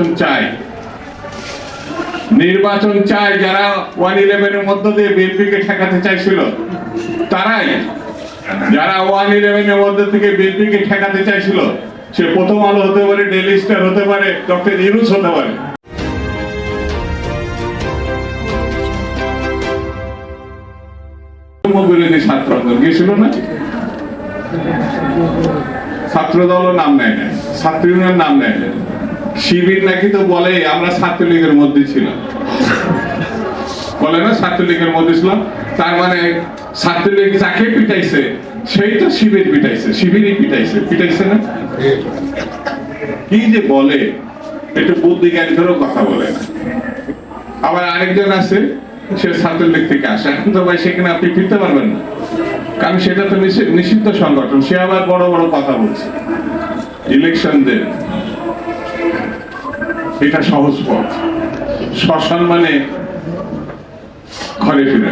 নির্বাচন চায় নির্বাচন চায় যারা ওয়ান ইলেভেনের মধ্য দিয়ে বিএনপিকে ঠেকাতে চাইছিল। তারাই যারা ওয়ান ইলেভেনের মধ্যে থেকে বিএনপিকে ঠেকাতে চাইছিল, সে প্রথম আলো হতে পারে ডেলি স্টার হতে পারে, ডক্টর ইউনুস হতে পারে। বিরোধী ছাত্র গিয়েছিল না? ছাত্র দলও নাম নেয় না ছাত্র নাম নেয় না শিবির নাকি তো বলে, আমরা ছাত্রলীগের মধ্যে ছিলাম। বলে না, ছাত্রলীগের মধ্যে ছিলাম। তার মানে ছাত্রলীগ যাকে পিটাইছে, সেই তো শিবির পিটাইছে, শিবিরই পিটাইছে। পিটাইছে না? কি যে বলে, একটু বুদ্ধি জ্ঞান করেও কথা বলে আবার আরেকজন আছে, সে ছাত্রলীগ থেকে আসে। এখন তো ভাই, সেখানে আপনি ফিরতে পারবেন না। কারণ সেটা তো নিষি- নিষিদ্ধ সংগঠন। সে আবার বড় বড় কথা বলছে। ইলেকশন দেন এটা সহজ পথ। শ্মশান মানে ঘরে ফিরে।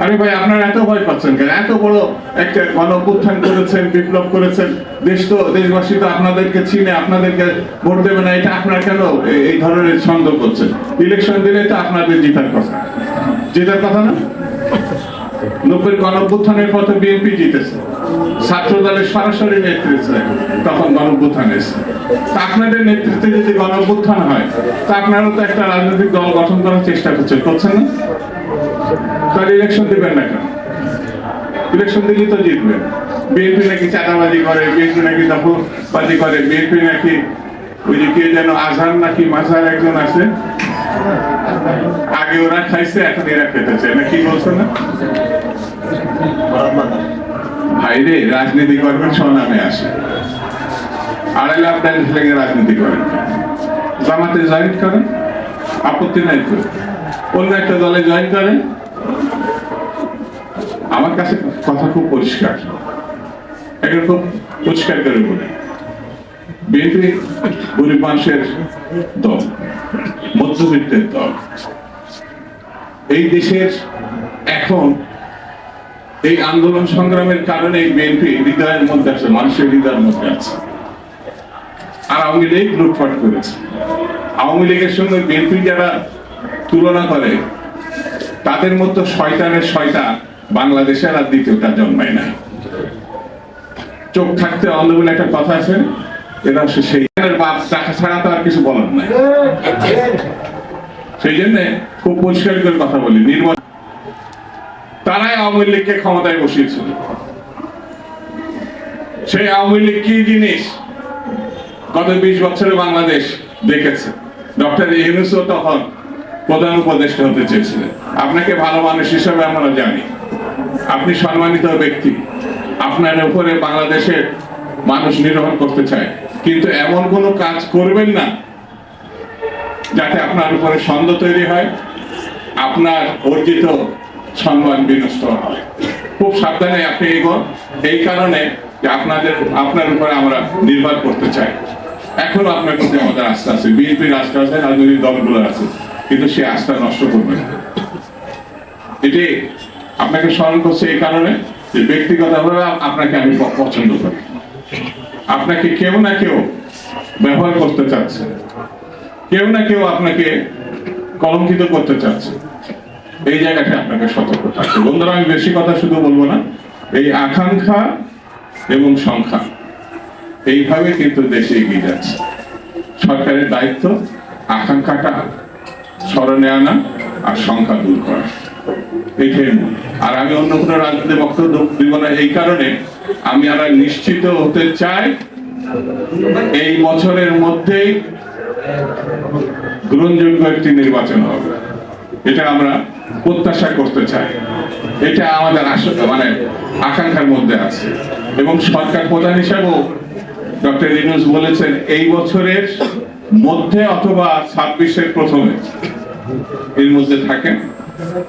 আরে ভাই, আপনারা এত ভয় পাচ্ছেন কেন? এত বড় একটা গণ অভ্যুত্থান করেছেন, বিপ্লব করেছেন। দেশ তো, দেশবাসী তো আপনাদেরকে চিনে, আপনাদেরকে ভোট দেবে না, এটা আপনারা কেন এই- ধরনের ছন্দ করছেন? ইলেকশন দিলে তো আপনাদের জিতার কথা। জেতার কথা না? নব্বই গণ অভ্যুত্থানের পথে বিএনপি জিতেছে। ছাত্র দলের সরাসরি নেতৃত্বে তখন গণ অভ্যুত্থান এসেছে তা আপনাদের নেতৃত্বে যদি গণ অভ্যুত্থান হয়, তা তো একটা রাজনৈতিক দল গঠন করার চেষ্টা করছেন করছেন না? তাহলে ইলেকশন দিবেন না কেন? ইলেকশন তো জিতবেন বিএনপি নাকি চাঁদাবাজি করে, বিএনপি নাকি দখলবাজি করে, বিএনপি নাকি ওই যে কে যেন আজহার নাকি মাঝার একজন আছে? আগে ওরা খাইছে, এখন এরা খেতেছে, না কি বলছো না? ভাই রে রাজনীতি করবেন, স্বনামে আসে। আড়াই লাখ টাকা লেগে রাজনীতি করেন। জামাতে জয়েন করেন, আপত্তি নাই তো। অন্য একটা দলে জয়েন করেন। আমার কাছে কথা খুব পরিষ্কার। এটা খুব পরিষ্কার করে বলি। বিএনপি গরিব মানুষের দল, মধ্যবিত্তের দল। এই দেশের এখন এই আন্দোলন সংগ্রামের কারণে এই বিএনপি হৃদয়ের মধ্যে আছে মানুষের হৃদয়ের মধ্যে আছে। আর আওয়ামী লীগ লুটপাট করেছে। আওয়ামী লীগের সঙ্গে বিএনপি যারা তুলনা করে তাদের মতো শয়তানের শয়তান বাংলাদেশের আর দ্বিতীয়টা জন্মায় না। চোখ থাকতে অন্ধ বলে একটা কথা আছে এরা হচ্ছে সেই। বাপ টাকা ছাড়া তো আর কিছু বলার নাই। সেই জন্য খুব পরিষ্কার করে কথা বলি নির্বাচন তারাই আওয়ামী লীগকে ক্ষমতায় বসিয়েছিল। সেই আওয়ামী লীগ কি জিনিস? গত বিশ বছরে বাংলাদেশ দেখেছে। ডক্টর ইউনুসও তখন প্রধান উপদেষ্টা হতে চেয়েছিলেন। আপনাকে ভালো মানুষ হিসাবে আমরা জানি। আপনি সম্মানিত ব্যক্তি। আপনার উপরে বাংলাদেশের মানুষ নির্ভর করতে চায়। কিন্তু এমন কোনো কাজ করবেন না যাতে আপনার উপরে সন্দেহ তৈরি হয়। আপনার অর্জিত সম্মান বিনষ্ট হয়। খুব সাবধানে আপনি এগোন। এই কারণে আপনাদের, আপনার উপরে আমরা নির্ভর করতে চাই। এখনও আপনার প্রতি আমাদের আস্থা আছে। বিএনপির আস্থা আছে, রাজনৈতিক দলগুলো আছে। কিন্তু সে আস্থা নষ্ট করবে এটি আপনাকে স্মরণ করছে এই কারণে যে ব্যক্তিগতভাবে আপনাকে আমি পছন্দ করি। আপনাকে কেউ না কেউ ব্যবহার করতে চাচ্ছে। কেউ না কেউ আপনাকে কলঙ্কিত করতে চাচ্ছে। এই জায়গাটা আপনাকে সতর্ক থাকতে বন্ধুরা, আমি বেশি কথা শুধু বলব না, এই আকাঙ্ক্ষা এবং সংখ্যা, এইভাবে কিন্তু দেশে এগিয়ে যাচ্ছে। সরকারের দায়িত্ব আকাঙ্ক্ষাটা স্মরণে আনা আর সংখ্যা দূর করা। এইটাই মূল। আর আমি অন্য কোনো রাজনীতি বক্তব্য দিব না, এই কারণে আমি আর নিশ্চিত হতে চাই, এই বছরের মধ্যেই গ্রহণযোগ্য একটি নির্বাচন হবে। এটা আমরা প্রত্যাশা করতে চাই এটা আমাদের আশা মানে আকাঙ্ক্ষার মধ্যে আছে। এবং সরকার প্রধান হিসাবেও ডক্টর ইনুস বলেছেন, এই বছরের মধ্যে অথবা ছাব্বিশের প্রথমে এর মধ্যে থাকেন,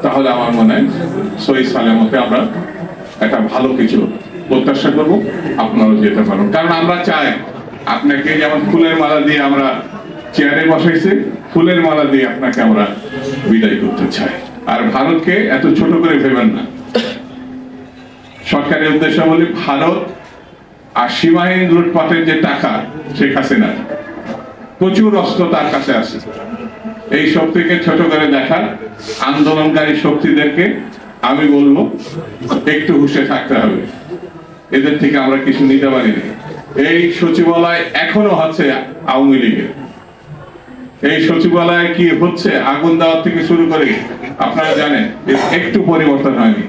তাহলে আমার মনে হয় সই সালেমতে আমরা একটা ভালো কিছু প্রত্যাশা করব, আপনারাও যেতে পারবেন। কারণ আমরা চাই, আপনাকে যেমন ফুলের মালা দিয়ে আমরা চেয়ারে বসাইছি, ফুলের মালা দিয়ে আপনাকে আমরা বিদায় করতে চাই। আর ভারতকে এত ছোট করে ভেবেন না। সরকারের উদ্দেশ্য বলি ভারত আর সীমাহীন লুটপাটের যে টাকা, শেখ হাসিনা প্রচুর অস্ত্র তার কাছে আছে। এই শক্তিকে ছোট করে দেখার আন্দোলনকারী শক্তিদেরকে আমি বলব, একটু হুঁশে থাকতে হবে। এদের থেকে আমরা কিছু নিতে পারিনি। এই সচিবালয় এখনও আছে আওয়ামী লীগের। এই সচিবালয়ে কি হচ্ছে? আগুন দেওয়ার থেকে শুরু করে আপনারা জানেন একটু পরিবর্তন হয়নি।